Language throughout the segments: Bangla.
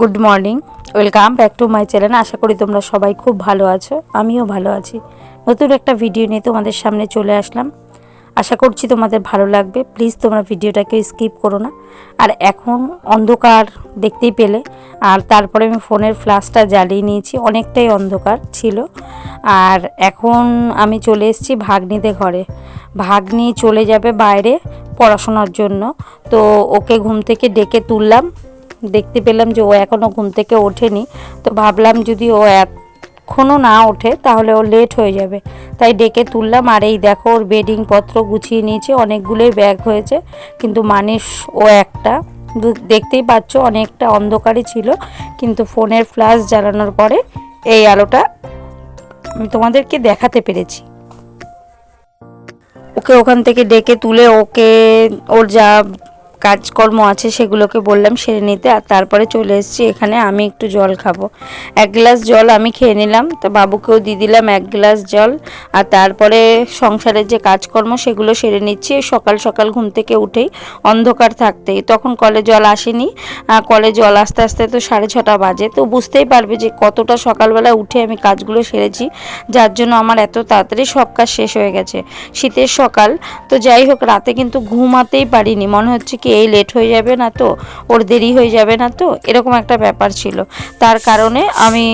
Good morning welcome back to my channel আশা করি তোমরা সবাই খুব ভালো আছো। আমিও ভালো আছি। নতুন একটা ভিডিও নিয়ে তোমাদের সামনে চলে আসলাম। আশা করছি তোমাদের ভালো লাগবে। প্লিজ তোমরা ভিডিওটাকে স্কিপ করো না। আর এখন অন্ধকার দেখতেই পেলে। আর তারপরে আমি ফোনের ফ্ল্যাশটা জ্বালিয়ে নিয়েছি। অনেকটাই অন্ধকার ছিল। আর এখন আমি চলে এসেছি ভাগ্নিদের ঘরে। ভাগ্নি চলে যাবে বাইরে পড়াশোনার জন্য। তো ওকে ঘুম থেকে ডেকে তুললাম। দেখতে পেলাম যে ও এখনও ঘুম থেকে ওঠেনি। তো ভাবলাম যদি ও এখনও না ওঠে, তাহলে ও লেট হয়ে যাবে। তাই ডেকে তুললাম, আর এই দেখো ওর বেডিং পত্র গুছিয়ে নিয়েছে, অনেকগুলোই ব্যাগ হয়েছে। কিন্তু মানুষ ও একটা দেখতেই পাচ্ছ অনেকটা অন্ধকারই ছিল। কিন্তু ফোনের ফ্ল্যাশ জ্বালানোর পরে এই আলোটা আমি তোমাদেরকে দেখাতে পেরেছি। ওকে ওখান থেকে ডেকে তুলে ওকে, ওর যা কাজকর্ম আছে সেগুলোকে বললাম সেরে নিতে, আর তারপরে চলে এসেছি এখানে, আমি একটু জল খাব। এক গ্লাস জল আমি খেয়ে নিলাম, তা বাবুকেও দিয়ে দিলাম এক গ্লাস জল, আর তারপরে সংসারের যে কাজকর্ম সেগুলো সেরে নিচ্ছি, সকাল সকাল ঘুম থেকে উঠেই অন্ধকার থাকতেই তখন কলে জল আসেনি কলে জল আস্তে আস্তে তো সাড়ে ছটা বাজে, তো বুঝতেই পারবে যে কতটা সকালবেলা উঠে আমি কাজগুলো সেরেছি, যার জন্য আমার এত তাড়াতাড়ি সব কাজ শেষ হয়ে গেছে। শীতের সকাল, তো যাই হোক, রাতে কিন্তু ঘুমাতেই পারিনি, মনে হচ্ছে কি এই লেট হয়ে যাবে না তো? ওর দেরি হয়ে যাবে না তো? এরকম একটা ব্যাপার ছিল। তার কারণে আমি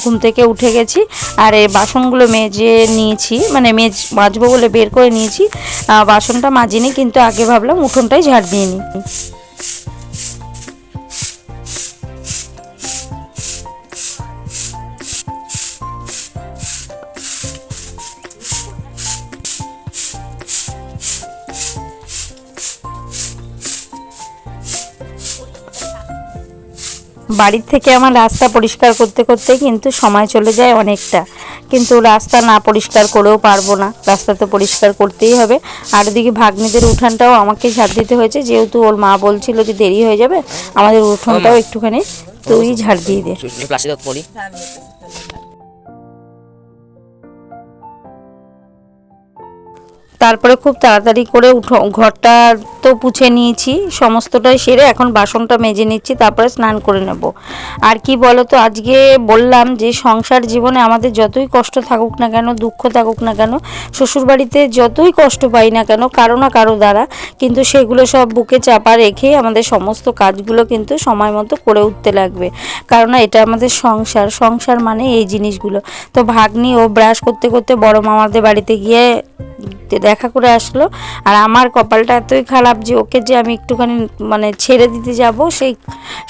ঘুম থেকে উঠে গেছি আর এই বাসনগুলো মেজে নিয়েছি মানে মেজ, মাজবো বলে বের করে নিয়েছি। বাসনটা মাজিনি, কিন্তু আগে ভাবলাম উঠোনটাই ঝাড় দিয়ে নিই। বাড়ির থেকে আমার রাস্তা পরিষ্কার করতে করতে কিন্তু সময় চলে যায় অনেকটা। কিন্তু রাস্তা না পরিষ্কার করেও পারব না। রাস্তা তো পরিষ্কার করতেই হবে। আর ওদিকে ভাগ্নিদের উঠানটাও আমাকে ঝাড় দিতে হয়েছে। যেহেতু ওর মা বলছিল যে দেরি হয়ে যাবে, আমাদের উঠোনটাও একটুখানি তুই ঝাড় দিয়ে দে। তারপরে খুব তাড়াতাড়ি করে উঠো ঘরটা তো পুছে নিয়েছি, সমস্তটাই সেরে এখন বাসনটা মেজে নিচ্ছি, তারপরে স্নান করে নেব। আর কি বলো তো আজকে বললাম যে সংসার জীবনে আমাদের যতই কষ্ট থাকুক না কেন, দুঃখ থাকুক না কেন, শ্বশুরবাড়িতে যতই কষ্ট পাই না কেন, কারও না কারও দ্বারা, কিন্তু সেগুলো সব বুকে চাপা রেখে আমাদের সমস্ত কাজগুলো কিন্তু সময় মতো করে উঠতে লাগবে। কারণ এটা আমাদের সংসার সংসার মানে এই জিনিসগুলো। তো ভাগ্নি ও ব্রাশ করতে করতে বড় মামাদের বাড়িতে গিয়ে দেখা করে আসলো, আর আমার কপালটা এতই খারাপ যে ওকে যে আমি একটুখানি মানে ছেড়ে দিতে যাব, সেই,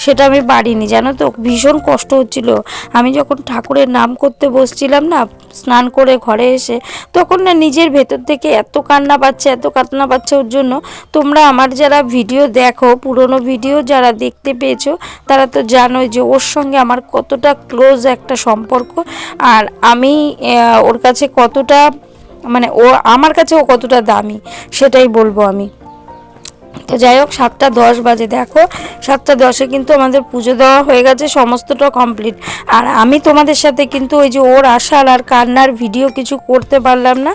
সেটা আমি পারিনি, জানো তো? ভীষণ কষ্ট হচ্ছিল। আমি যখন ঠাকুরের নাম করতে বসছিলাম না, স্নান করে ঘরে এসে, তখন না নিজের ভেতর থেকে এত কান্না পাচ্ছে, এত কান্না পাচ্ছে ওর জন্য। তোমরা আমার যারা ভিডিও দেখো, পুরনো ভিডিও যারা দেখতে পেয়েছ, তারা তো জানোই যে ওর সঙ্গে আমার কতটা ক্লোজ একটা সম্পর্ক। আর আমি ওর কাছে কতটা মানে ও, আমার কাছে ও কতটা দামি, সেটাই বলব আমি। তো যাই হোক, সাতটা দশ বাজে। দেখো, সাতটা দশে কিন্তু আমাদের পুজো দেওয়া হয়ে গেছে, সমস্তটা কমপ্লিট আর আমি তোমাদের সাথে কিন্তু ওই যে ওর আশার আর কান্নার ভিডিও কিছু করতে পারলাম না।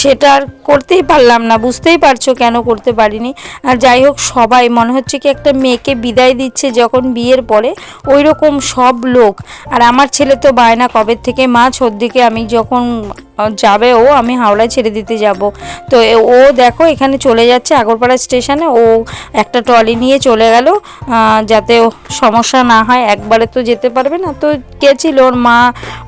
সেটা আর করতেই পারলাম না, বুঝতেই পারছ কেন করতে পারিনি। আর যাই হোক, সবাই মনে হচ্ছে কি একটা মেয়েকে বিদায় দিচ্ছে যখন বিয়ের পরে। ওই রকম সব লোক। আর আমার ছেলে তো বায়না কবে থেকে? ওর দিকে আমি যখন যাবে ও, আমি হাওড়ায় ছেড়ে দিতে যাব। তো ও দেখো এখানে চলে যাচ্ছে আগরপাড়া স্টেশনে, ও একটা ট্রলি নিয়ে চলে গেল যাতে সমস্যা না হয়, একবারে তো যেতে পারবে না। তো গেছিল ওর মা,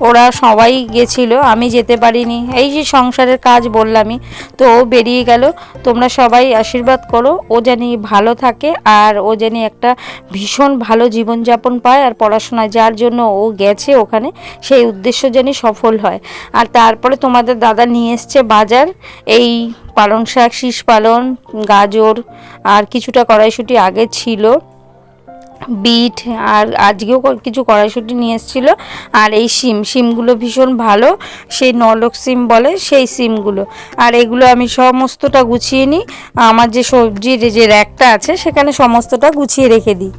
ওরা সবাই গেছিল, আমি যেতে পারিনি। এই যে সংসারের কাজ বললামই, তো ও বেরিয়ে গেল। তোমরা সবাই আশীর্বাদ করো, ও জানি ভালো থাকে, আর ও জানি একটা ভীষণ ভালো জীবনযাপন পায়, আর পড়াশোনায় যার জন্য ও গেছে ওখানে, সেই উদ্দেশ্য জানি সফল হয়। আর তারপরে তোমাদের দাদা নিয়ে এসছে বাজার। এই পালং শাক, শীষ পালন গাজর আর কিছুটা কড়াইশুঁটি আগে ছিল। বিট আর আজকেও কিছু কড়াইশুঁটি নিয়ে এসেছিল। আর এই সিম সিমগুলো ভীষণ ভালো। সেই নলক সিম বলে সেই সিমগুলো আর এগুলো আমি সমস্তটা গুছিয়ে নিই। আমার যে সবজির যে র্যাকটা আছে, সেখানে সমস্তটা গুছিয়ে রেখে দিই।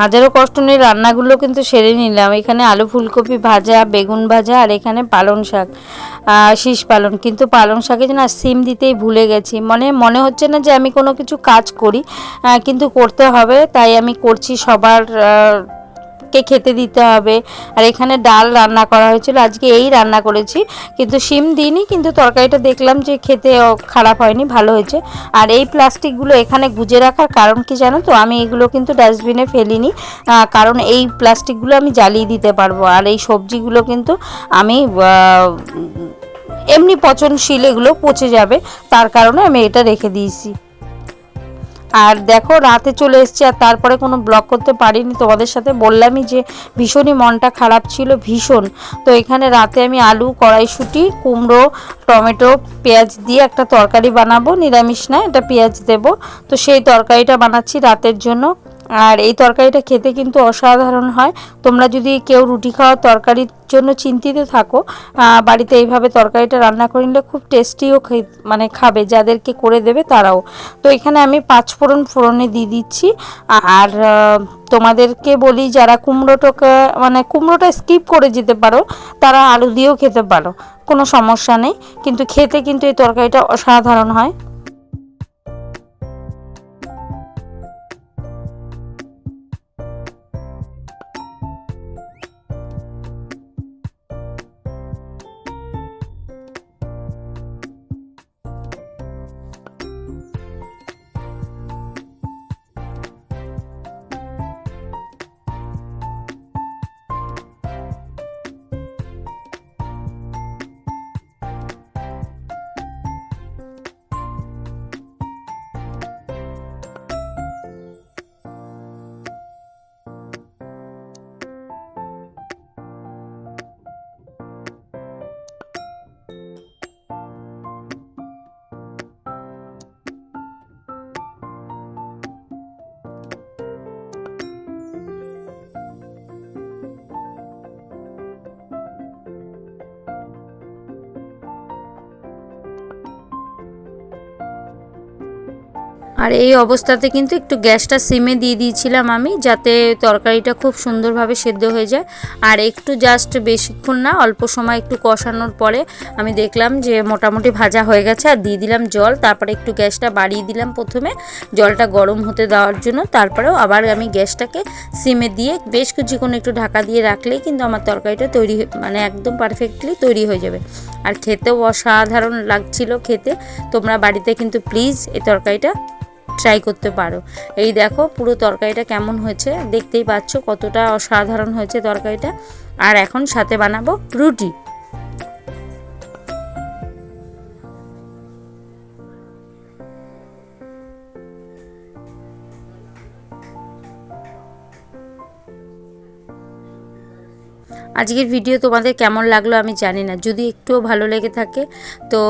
হাজারো কষ্ট নিয়ে রান্নাগুলো কিন্তু সেরে নিলাম। এখানে আলু ফুলকপি ভাজা, বেগুন ভাজা আর এখানে পালং শাক শীষ পালন। কিন্তু পালং শাকে যেন সিম দিতেই ভুলে গেছি। মানে মনে হচ্ছে না যে আমি কোনো কিছু কাজ করি কিন্তু করতে হবে। তাই আমি করছি সবার কে খেতে দিতে হবে। আর এখানে ডাল রান্না করা হয়েছিল। আজকে এই রান্না করেছি। কিন্তু শিম দিইনি, কিন্তু তরকারিটা দেখলাম যে খেতে খারাপ হয়নি, ভালো হয়েছে। আর এই প্লাস্টিকগুলো এখানে গুজে রাখার কারণ কি জানো তো? আমি এগুলো কিন্তু ডাস্টবিনে ফেলিনি কারণ এই প্লাস্টিকগুলো আমি জ্বালিয়ে দিতে পারব। আর এই সবজিগুলো কিন্তু আমি এমনি পচনশীল এগুলো পচে যাবে। তার কারণে আমি এটা রেখে দিয়েছি। আর দেখো, রাতে চলে এসছি আর তারপরে কোনো ব্লগ করতে পারিনি। তোমাদের সাথে বললামই যে ভীষণই মনটা খারাপ ছিল, ভীষণ। তো এখানে রাতে আমি আলু, কড়াইশুটি, কুমড়ো, টমেটো, পেঁয়াজ দিয়ে একটা তরকারি বানাবো, নিরামিষ না, এটা পেঁয়াজ দেব। তো সেই তরকারিটা বানাচ্ছি রাতের জন্য। আর এই তরকারিটা খেতে কিন্তু অসাধারণ হয়। তোমরা যদি কেউ রুটি খাওয়ার তরকারির জন্য চিন্তিত থাকো বাড়িতে এইভাবে তরকারিটা রান্না করে নিলে খুব টেস্টিও মানে খাবে, যাদেরকে করে দেবে তারাও। তো এখানে আমি পাঁচ ফোড়ন ফোড়নে দিয়ে দিচ্ছি। আর তোমাদেরকে বলি যারা কুমড়োটাকে মানে কুমড়োটা স্কিপ করে যেতে পারো, তারা আলু দিয়েও খেতে পারো, কোনো সমস্যা নেই। কিন্তু খেতে কিন্তু এই তরকারিটা অসাধারণ হয়। আর এই অবস্থাতে কিন্তু একটু গ্যাসটা সিমে দিয়ে দিয়েছিলাম আমি, যাতে তরকারিটা খুব সুন্দরভাবে সেদ্ধ হয়ে যায়। আর একটু জাস্ট বেশিক্ষণ না, অল্প সময় একটু কষানোর পরে আমি দেখলাম যে মোটামুটি ভাজা হয়ে গেছে, আর দিয়ে দিলাম জল। তারপরে একটু গ্যাসটা বাড়িয়ে দিলাম প্রথমে। জলটা গরম হতে দেওয়ার জন্য। তারপরেও আবার আমি গ্যাসটাকে সিমে দিয়ে বেশ কিছুক্ষণ একটু ঢাকা দিয়ে রাখলেই কিন্তু আমার তরকারিটা তৈরি মানে একদম পারফেক্টলি তৈরি হয়ে যাবে। আর খেতেও অসাধারণ লাগছিল খেতে। তোমরা বাড়িতে কিন্তু প্লিজ এই তরকারিটা ট্রাই করতে পারো। এই দেখো পুরো তরকারিটা কেমন হয়েছে, দেখতেই পাচ্ছ কতটা অসাধারণ হয়েছে তরকারিটা। আর এখন সাথে বানাবো রুটি। আজকের ভিডিও তোমাদের কেমন লাগল আমি জানি না, যদি একটুও ভালো লেগে থাকে তো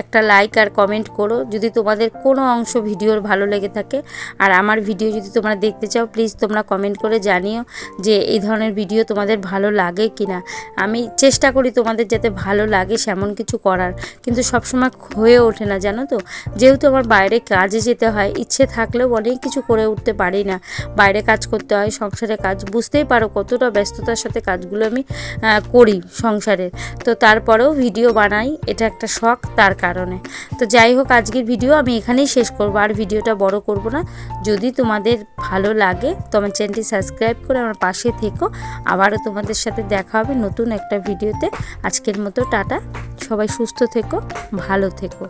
একটা লাইক আর কমেন্ট করো। যদি তোমাদের কোনো অংশ ভিডিওর ভালো লেগে থাকে, আর আমার ভিডিও যদি তোমরা দেখতে চাও প্লিজ তোমরা কমেন্ট করে জানিও যে এই ধরনের ভিডিও তোমাদের ভালো লাগে কি না আমি চেষ্টা করি তোমাদের যাতে ভালো লাগে সেমন কিছু করার, কিন্তু সবসময় হয়ে ওঠে না, জানো তো? যেহেতু আমার বাইরে কাজে যেতে হয়, ইচ্ছে থাকলেও অনেক কিছু করে উঠতে পারি না। বাইরে কাজ করতে হয়, সংসারে কাজ, বুঝতেই পারো কতটা ব্যস্ততার সাথে কাজগুলো আমি করি সংসারের তো তারপরেও ভিডিও বানাই, এটা একটা শখ, তার কারণে। তো যাই হোক, আজকের ভিডিও আমি এখানেই শেষ করব। আর ভিডিওটা বড় করব না। যদি তোমাদের ভালো লাগে, তো আমার চ্যানেলটি সাবস্ক্রাইব করে আমার পাশে থেকো। আবারও তোমাদের সাথে দেখা হবে নতুন একটা ভিডিওতে আজকের মতো টাটা। সবাই সুস্থ থেকো, ভালো থেকো।